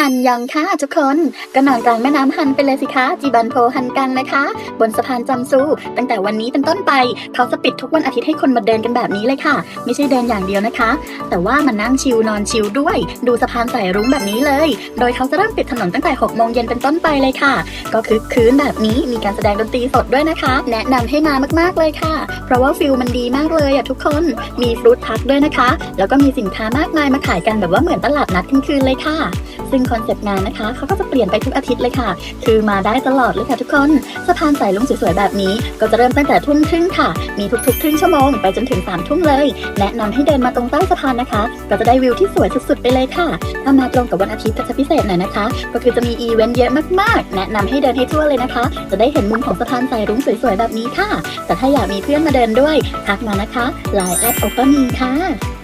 อันยองค่ะทุกคนก็นอนกลางแม่น้ำฮันไปเลยสิคะจีบันโพฮันกันนะคะ บนสะพานจำซู ตั้งแต่วันนี้เป็นต้นไปเขาจะปิดทุกวันอาทิตย์ให้คนมาเดินกันแบบนี้เลยค่ะ ไม่ใช่เดินอย่างเดียวนะคะ แต่ว่ามานั่งชิลนอนชิลด้วย ดูสะพานสายรุ้งแบบนี้เลย โดยเขาจะเริ่มปิดถนนตั้งแต่6โมงเย็นเป็นต้นไปเลยค่ะ ก็คือคืนแบบนี้มีการแสดงดนตรีสดด้วยนะคะ แนะนำให้มามากๆเลยค่ะ เพราะว่าฟิลมันดีมากเลยอะทุกคนมีฟรุตพักด้วยนะคะ แล้วก็มีสินค้ามากมายมาขายกันแบบว่าเหมือนตลาดนัดทั้งคืนเลยค่ะ ซึ่งคอนเซปต์งานนะคะเขาก็จะเปลี่ยนไปทุกอาทิตย์เลยค่ะ คือมาได้ตลอดเลยค่ะทุกคนสะพานสายลุงสวยๆแบบนี้ ก็จะเริ่มตั้งแต่ทุ่มครึ่งค่ะ มีทุกๆครึ่งชั่วโมงไปจนถึง3ามทุ่มเลย แนะนำให้เดินมาตรงใต้สะพานนะคะ ก็จะได้วิวที่สวยสุดๆไปเลยค่ะ ถ้ามาตรงกับวันอาทิตย์ก็จะพิเศษหน่อยนะคะ ก็คือจะมีอีเวนต์เยอะมากๆ แนะนำให้เดินให้ทั่วเลยนะคะ จะได้เห็นมุมของสะพานสายรุ้งสวยๆแบบนี้ค่ะ แต่ถ้าอยากมีเพื่อนมาเดินด้วยทักมานะคะ Line แอดโอปมีค่ะ